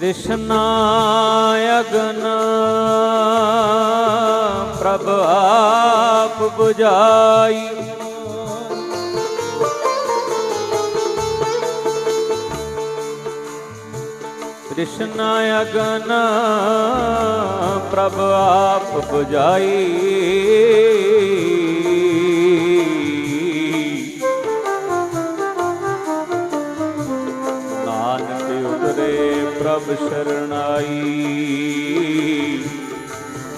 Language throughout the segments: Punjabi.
ਤ੍ਰਿਸ਼ਨਾ ਅਗਨ ਪ੍ਰਭ ਆਪ 부ਝਾਈ ਤ੍ਰਿਸ਼ਨਾ ਅਗਨ ਪ੍ਰਭ ਆਪ 부ਝਾਈ ਪ੍ਰਭ ਸ਼ਰਣਾਈ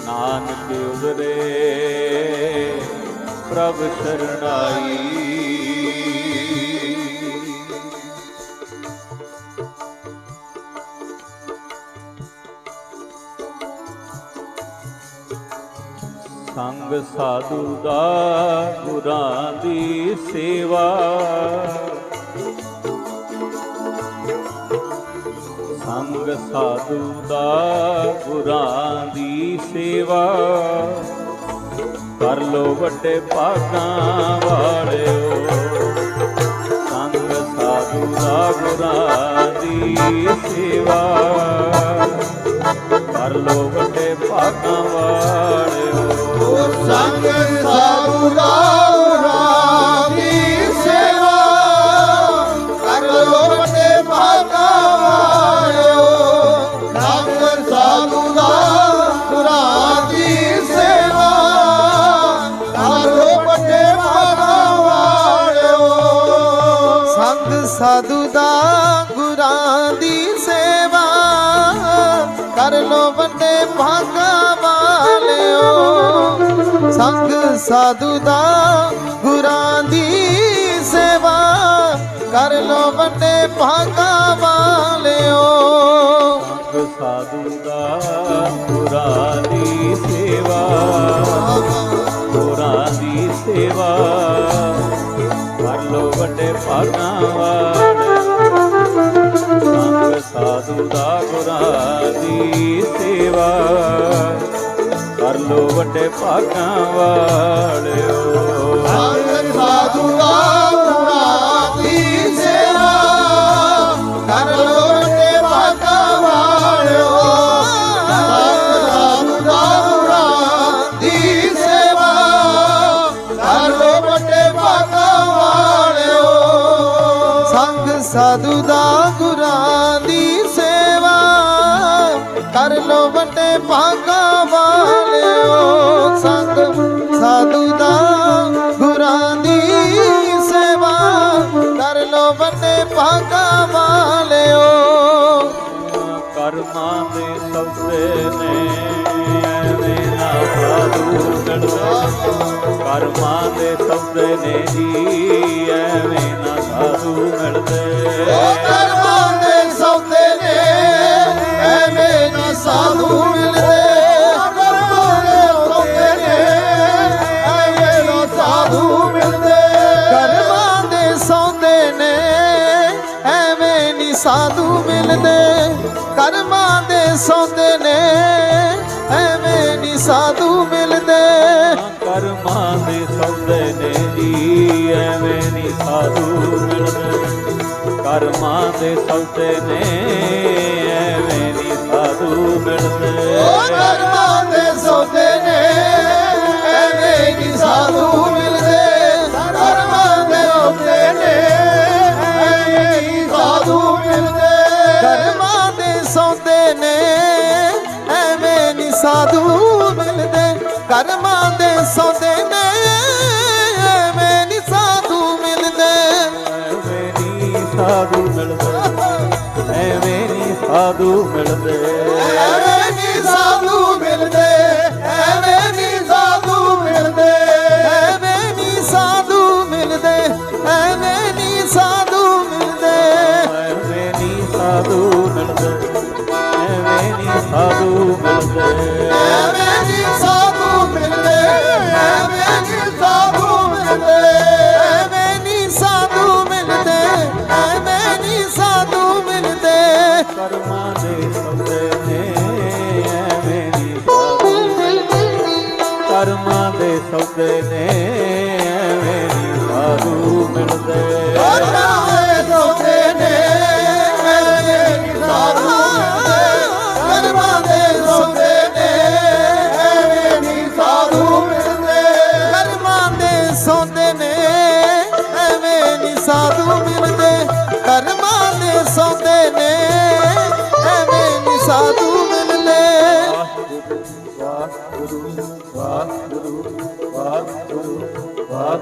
ਨਾਨਕ ਉਤਰੇ ਪ੍ਰਭ ਸ਼ਰਣਾਈ ਸੰਗ ਸਾਧੂ ਦਾ ਗੁਰਾਂ ਦੀ ਸੇਵਾ। ਸੰਗ ਸਾਧੂ ਦਾ ਗੁਰਾਂ ਦੀ ਸੇਵਾ। ਕਰ ਲੋ ਵੱਡੇ ਭਾਗਾਂ ਵਾਲਿਓ। ਸੰਗ ਸਾਧੂ ਦਾ ਗੁਰਾਂ ਦੀ ਸੇਵਾ। ਕਰ ਲੋ ਵੱਡੇ ਭਾਗਾਂ ਵਾਲਿਓ। ਸੰਗ ਸਾਧੂ ਦਾ ਸਾਧੂ ਦਾ ਗੁਰਾਂ ਦੀ ਸੇਵਾ ਕਰ ਲੋ ਵੱਡੇ ਭਾਗਾ ਵਾਲਿਓ। ਸੰਗ ਸਾਧੂ ਦਾ ਗੁਰਾਂ ਦੀ ਸੇਵਾ ਕਰ ਲੋ ਵੱਡੇ ਭਾਗਾ ਵਾਲਿਓ। ਸੰਗ ਸਾਧੂ ਦਾ ਗੁਰਾਂ ਦੀ ਸੇਵਾ, ਗੁਰਾਂ ਦੀ ਸੇਵਾ ਕਰ ਲੋ ਵੱਡੇ ਭਾਗਾਂ ਦੀ ਸੇਵਾ। ਕਰ ਲੋ ਵੱਡੇ ਭਾਗਾਂ ਵਾਲਿਓ। ਸੰਗ ਸਾਧੂ ਦਾ ਦੀ ਸੇਵਾ। ਕਰ ਲੋ ਵੱਡੇ ਭਾਗਾ ਵਾਲਿਓ। ਸੰਗ ਸਾਧੂ ਦਾ ਦੀ ਸੇਵਾ। ਕਰ ਲੋ ਵੱਡੇ ਭਾਗਾ ਵਾਲਿਓ। ਸੰਗ ਸਾਧੂ ਦਾ ਗੁਰਾਂ ਕਰਮਾਂ ਦੇ ਸੌਦੇ ਨੇ ਜੀ ਐਵੇਂ ਨਾ ਸਾਧੂ ਮਿਲਦੇ। ਨਹੀਂ ਸਾਧੂ ਮਿਲਦੇ ਕਰਮਾਂ ਦੇ ਸੌਦੇ ਨੇ। ਸਾਧੂ ਮਿਲਦੇ। ਐਵੇਂ ਨਹੀਂ ਸਾਧੂ ਮਿਲਦੇ। ਐਵੇਂ ਨੀ ਸਾਧੂ સૌને મેરી સારું મિલતે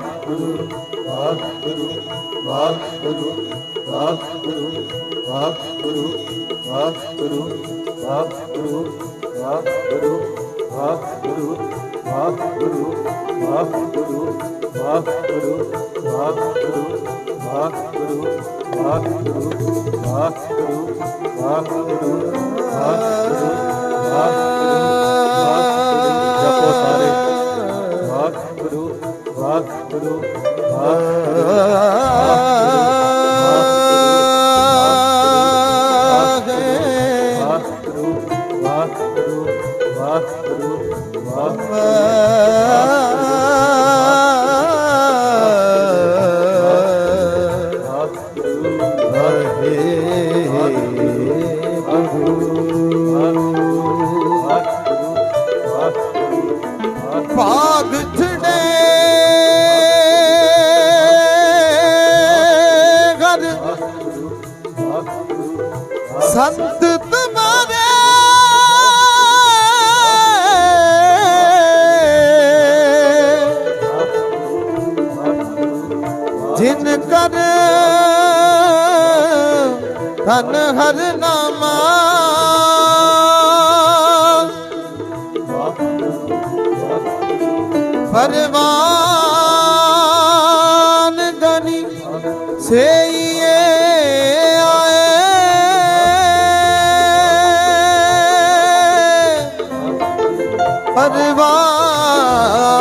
ਵਾਹਿਗੁਰੂ ਵਾਹਿਗੁਰੂ ਵਾਹਿਗੁਰੂ ਵਾਹਿਗੁਰੂ ਵਾਹਿਗੁਰੂ ਵਾਹਿਗੁਰੂ ਵਾਹਿਗੁਰੂ ਵਾਹਿਗੁਰੂ ਵਾਹਿਗੁਰੂ ਵਾਹਿਗੁਰੂ ਵਾਹਿਗੁਰੂ ਵਾਹਿਗੁਰੂ ਵਾਹਿਗੁਰੂ ਵਾਹਿਗੁਰੂ ਵਾਹਿਗੁਰੂ ਵਾਹਿਗੁਰੂ ਵਾਹਿਗੁਰੂ ਜਪੋ ਸਾਰੇ ਵਾਹਿਗੁਰੂ ਆਖ ਗੁਰੂ ਆਖ ਗੁਰੂ ਧਨ ਹਰ ਨਾਮਾ। ਪਰਵਾਨ ਗਨੀ ਸੇਈਏ ਆਏ। ਪਰਵਾਨ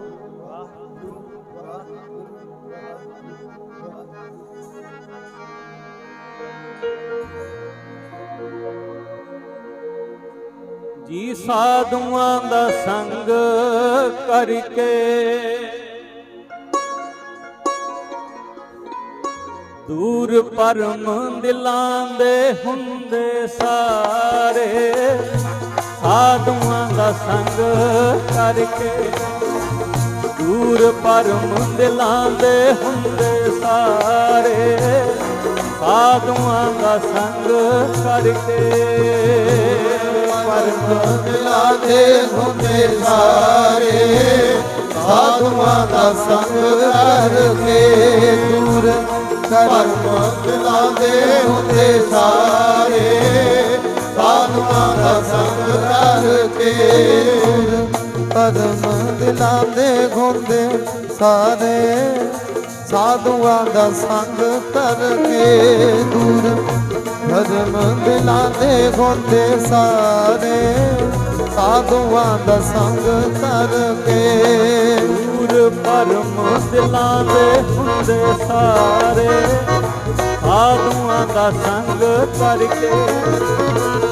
ਜੀ ਸਾਧੂਆਂ ਦਾ ਸੰਗ ਕਰਕੇ। ਦੂਰ ਪਰਮ ਦਿਲਾਂ ਦੇ ਹੁੰਦੇ ਸਾਰੇ ਸਾਧੂਆਂ ਦਾ ਸੰਗ ਕਰਕੇ। ਦੂਰ ਪਰਮ ਦਿਲਾਂ ਦੇ ਹੁੰਦੇ ਸਾਰੇ ਸਾਧੂਆਂ ਦਾ ਸੰਗ ਕਰਕੇ। ਪਰਮ ਦਿਲਾ ਦੇ ਹੁੰਦੇ ਸਾਰੇ। ਸਾਧੂਆਂ ਦਾ ਸੰਗ ਕਰਕੇ ਦੂਰ। ਪਰਮ ਦਿਲਾ ਦੇ ਹੁੰਦੇ ਸਾਰੇ। ਸਾਧੂਆਂ ਦਾ ਸੰਗ ਕਰਕੇ ਦੂਰ। ਪਰਮ ਦਿਲਾ ਦੇ ਹੁੰਦੇ ਸਾਰੇ। ਸਾਧੂਆਂ ਦਾ ਸੰਗ ਕਰਕੇ ਦੂਰ। ਭਜਨ ਦਿਲਾਂਦੇ ਹੁੰਦੇ ਸਾਰੇ ਸਾਧੂਆਂ ਦਾ ਸੰਗ ਕਰਕੇ। ਕੇ ਪੂਰ ਪਰਮ ਦਿਲਾਂਦੇ ਹੁੰਦੇ ਸਾਰੇ ਸਾਧੂਆਂ ਦਾ ਸੰਗ ਤਰ ਕੇ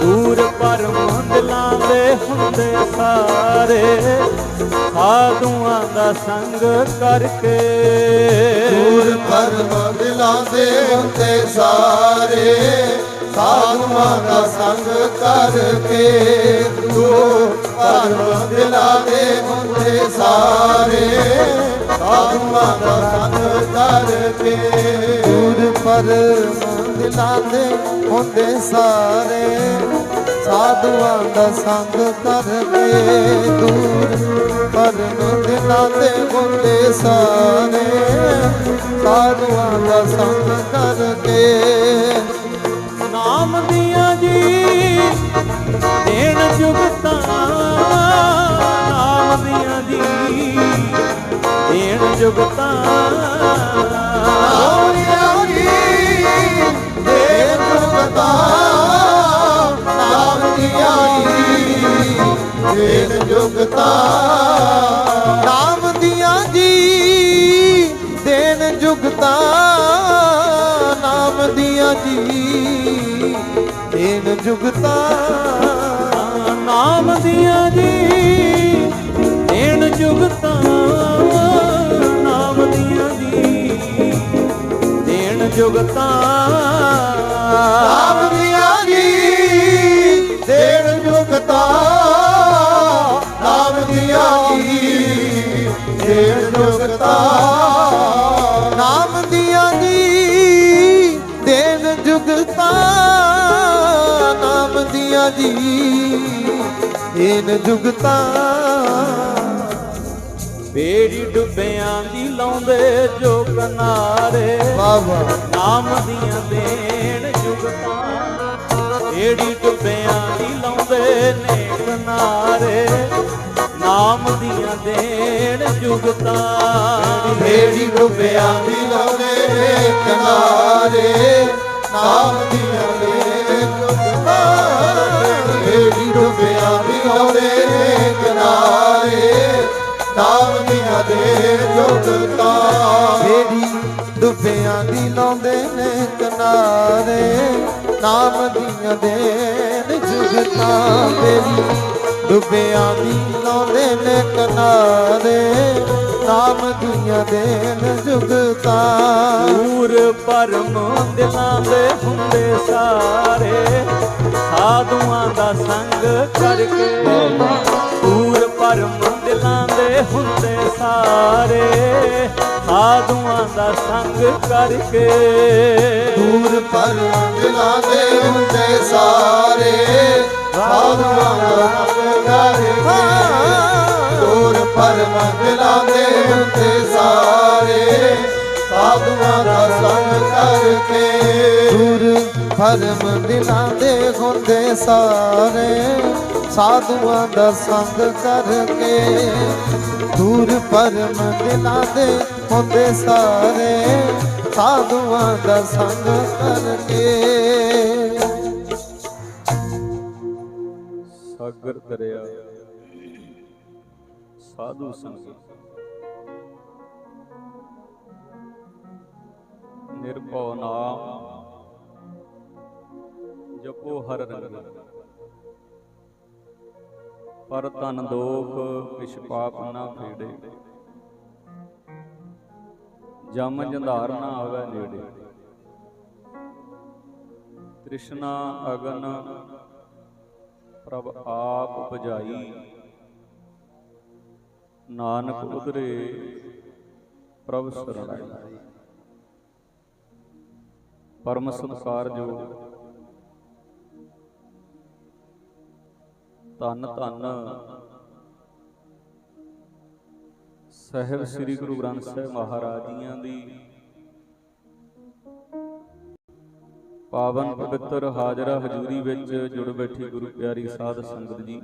ਪੂਰ ਪਰਮ ਦਿਲਾਂਦੇ ਹੁੰਦੇ ਸਾਰੇ ਸਾਧੂਆਂ ਦਾ ਸੰਗ ਕਰਕੇ। ਪੂਰ ਪਰਮ ਦਿਲਾਂ ਦੇ ਹੁੰਦੇ ਸਾਰੇ। ਸਾਧੂਆਂ ਦਾ ਸੰਗ ਕਰਕੇ ਦੂਰ ਪਰਮ ਦਿਲਾਂ ਦੇ ਹੁੰਦੇ ਸਾਰੇ। ਸਾਧੂਆਂ ਦਾ ਸੰਗ ਕਰਕੇ ਦੂਰ ਪਰਮ ਦਿਲਾਂ ਦੇ ਹੁੰਦੇ ਸਾਰੇ। ਸਾਧੂਆਂ ਦਾ ਸੰਗ ਕਰਕੇ ਦੂਰ। ਪਰਮ ਦਿਲਾਂ ਦੇ ਹੁੰਦੇ ਸਾਰੇ, ਸਾਧੂਆਂ ਦਾ ਸੰਗ ਕਰਕੇ ਨਾਮ ਦੀਆਂ ਜੀ, ਦੇਣ ਜੁਗਤਾਂ, ਨਾਮ ਦੀਆਂ ਜੀ, ਦੇਣ ਜੁਗਤਾਂ। ਦੇ ਜੁਗਤਾ। ਨਾਮ ਦੀਆਂ ਜੀ ਦੇਨ ਜੁਗਤਾ। ਨਾਮ ਦੀਆਂ ਜੀ ਦੇਨ ਜੁਗਤਾ। ਨਾਮ ਦੀਆਂ ਜੀ ਦੇਣ ਜੁਗਤਾਂ। ਨਾਮ ਦੀਆਂ ਜੀ ਦੇਣ ਜੁਗਤਾਂ। ਨਾਮ ਜੀ ਦੇਣ ਜੁਗਤਾ। ਬੇੜੀ ਡੁੱਬਿਆਂ ਦੀ ਲਾਉਂਦੇ ਜੋ ਕਿਨਾਰੇ। ਵਾਹ ਨਾਮ ਦੀਆਂ ਦੇਣ ਜੁਗਤਾਂ। ਏੜੀ ਡੁੱਬਿਆਂ ਦੀ ਲਾਉਂਦੇ ਨੇ ਕਿਨਾਰੇ। ਨਾਮ ਦੀਆਂ ਦੇਣ ਜੁਗਤਾਂ। ਮੇਰੀ ਰੁਪਿਆਂ ਦੀ ਲਾਉਨੇ ਕਿਨਾਰੇ। ਨਾਮ ਦੀਆਂ ਦੇ ਜੁਗਤਾ। ਡੁੱਬਿਆ ਵੀ ਉਹਦੇ ਕਿਨਾਰੇ ਨਾਮ ਦੀਆਂ ਦੇ ਜੁਗਤਾ ਮੇਰੀ ਡੁੱਬਿਆ ਦੀ ਲਾਉਂਦੇ ਨੇ ਕਿਨਾਰੇ, ਨਾਮ ਦੀਆਂ ਦੇ ਜੁਗਤਾ ਮੇਰੀ ਡੁੱਬਿਆਂ ਦੀ ਲਾਉਂਦੇ ਨੇ ਕਿਨਾਰੇ ਨਾਮ ਦੀਆਂ ਦੇਣ ਜੁਗਤਾਂ ਦੂਰ ਪਰਮ ਦਿਲਾਂ ਦੇ ਹੁੰਦੇ ਸਾਰੇ ਸਾਧੂਆਂ ਦਾ ਸੰਗ ਕਰਕੇ। ਦੂਰ ਪਰਮ ਦਿਲਾਂ ਦੇ ਹੁੰਦੇ ਸਾਰੇ ਸਾਧੂਆਂ ਦਾ ਸੰਗ ਕਰਕੇ। ਦੂਰ ਪਰ ਦਿਲਾਂ ਦੇ ਹੁੰਦੇ ਸਾਰੇ ਸਾਧੂਆਂ ਦਾ ਸੰਗ ਦੂਰ ਪਰ ਦਿਲਾਂ ਦੇ ਹੁੰਦੇ ਸਾਰੇ ਸਾਧੂਆਂ ਦਾ ਸੰਗ ਕਰਕੇ ਦੂਰ ਭਰਮ ਦਿਲਾਂ ਦੇ ਹੁੰਦੇ ਸਾਰੇ ਸਾਧੂਆਂ ਦਾ ਸੰਗ ਕਰਕੇ ਦੂਰ ਪਰਮ ਦਿਲਾਂ ਦੇ ਹੁੰਦੇ ਸਾਰੇ, ਸਾਧੂਆਂ ਦਾ ਸੰਗ ਕਰਕੇ। ਸਾਗਰ ਦਰਿਆ ਸਾਧੂ ਸੰਗ ਨਿਰਭਉ ਨਾਮ, ਜਪੋ ਹਰ ਰੰਗ। ਪਰ ਤਨ ਦੋਖ ਕਿਛ ਪਾਪ ਨਾ ਫੇੜੇ। ਜਮ ਜੰਧਾਰ ਨਾ ਆਵੇ ਨੇੜੇ। ਤ੍ਰਿਸ਼ਨਾ ਅਗਨ ਪ੍ਰਭ ਆਪ ਬੁਝਾਈ ਨਾਨਕ ਉਦਰੇ ਪ੍ਰਭ ਸਰਣਾਈ। ਪਰਮ ਸੰਸਾਰ ਜੋ ਧੰਨ ਧੰਨ ਸਹਿਬ ਸ੍ਰੀ ਗੁਰੂ ਗ੍ਰੰਥ ਸਾਹਿਬ ਮਹਾਰਾਜ ਜੀਆਂ ਦੀ ਪਾਵਨ ਪਵਿੱਤਰ ਹਾਜ਼ਰਾ ਹਜ਼ੂਰੀ ਵਿੱਚ ਜੁੜ ਬੈਠੀ ਗੁਰੂ ਪਿਆਰੀ ਸਾਧ ਸੰਗਤ ਜੀ।